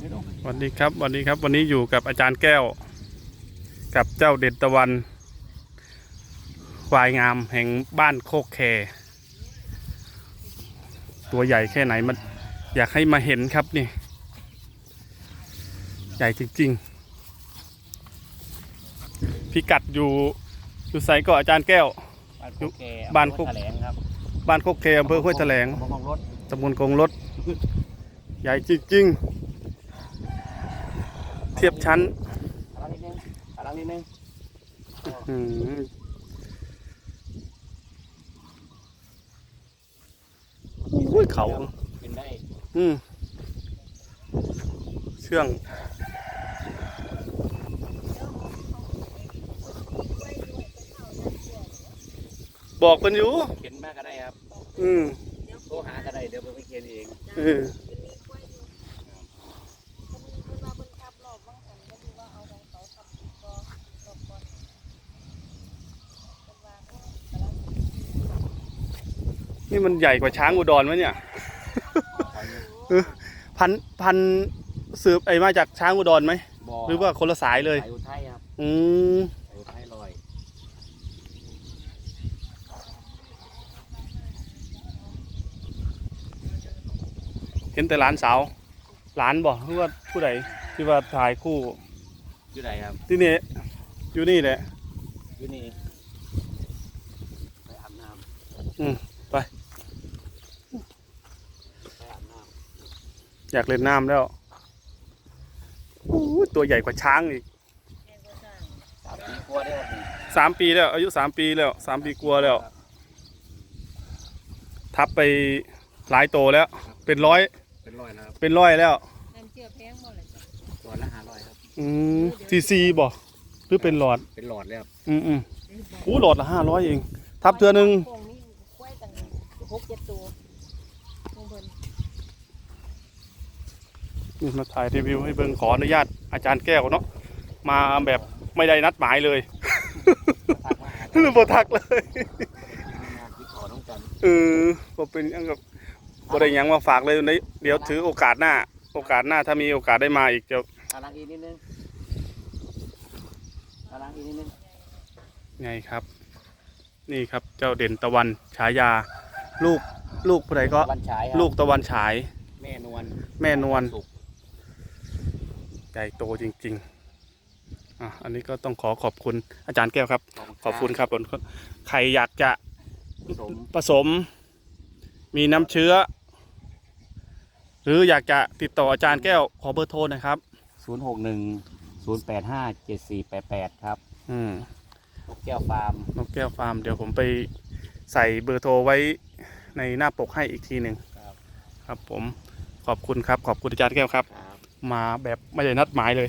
สวัสดีครับสวัสดีครับวันนี้อยู่กับอาจารย์แก้ว กับเจ้าเด่นตะวันควายงามแห่งบ้านโคกแค ตัวใหญ่แค่ไหนมันอยากให้มาเห็นครับนี่ ใหญ่จริงๆ พิกัดอยู่อยู่ไซก็อาจารย์แก้ว บ้านโคกแคบ้านโคกแถลงครับบ้านโคกแคอำเภอห้วยแถลงมองรถตำบลกงรถใหญ่จริงๆ เทียบชั้นขาลังนิดนึงขาลังนิดนึงอืมอุ้ยเขา เป็นได้ อืมเชื่อง บอกเป็นอยู่ เข็นมากก็ได้ครับ อืมโทรหาก็ได้ เดี๋ยวผมไปเข็นเองเออ นี่มันใหญ่กว่าช้างอุดรไหมเนี่ย พันพันสืบไอมาจากช้างอุดรไหมบ่อหรือว่าคนละสายเลยสายอุทัยครับอืมสายอุทัยลอยเห็นแต่หลานสาวหลานบอกหรือว่าผู้ใดที่ว่าถ่ายคู่อยู่ไหนครับ ที่นี่อยู่นี่แหละอยู่นี่ไปอาบน้อืมำไปไปอาบน้ อยากเล่นน้ำแล้วอู้ยตัวใหญ่กว่าช้างอีกำสามปีกว่าได้ครับนี่สามปีแล้ว อายุสามปีแล้วสามปีกลัวาแล้ว ทับไปหลายโตแล้ว เป็นร้อย เป็นร้อยแล้วครับเป็นร้อยแล้วน้ำเชื่อแพงบ่เลยจ้ะตัวละห้าร้อยครับอืมทีซีบอกหรือเป็นหลอด เป็นหลอดแล้วครับอืมอืมอู้หลอดละห้าร้อยเอง ทับเทือหนึ่งโคงนี่กล้วยตั้งหกเจ็ดตัวลงเพิ่ นนี่มาถ่ายรีวิวให้เบิ่งขออนุญาตอาจารย์แก้วเนาะมาแบบไม่ได้นัดหมายเลยทักมาหาคือบ่ทักเลยงานที่ขอต้องกันเออบ่เป็นหยังกับบ่ได้หยังมาฝากเลยในเดี๋ยวถือโอกาสหน้า โอกาสหน้าถ้ามีโอกาสได้มาอีกจะขาลังอีกนิดนึงขาลังอีกนิดนึงไงครับ นี่ครับเจ้าเด่นตะวันฉายา ลูกลูกผู้ใดก็วันฉายครับลูกตะวันฉาย แม่นวลแม่นวลสุก ใหญ่โตจริงๆอะอันนี้ก็ต้องขอขอบคุณอาจารย์แก้วครับ ขอบคุณครับใครอยากจะสมผสม มีน้ำเชื้อ หรืออยากจะติดต่ออาจารย์แก้วขอเบอร์โทรหนะครับศูนย์หกหนึ่งศูนย์แปดห้าเจ็ดสี่แปดแปดครับ อืมนกแก้วฟาร์มนกแก้วฟาร์ม เดี๋ยวผมไปใส่เบอร์โทรไว้ในหน้าปกให้อีกทีหนึ่งครับ ครับผมขอบคุณครับ ขอบคุณอาจารย์แก้วครับครับ มาแบบไม่ได้นัดหมายเลย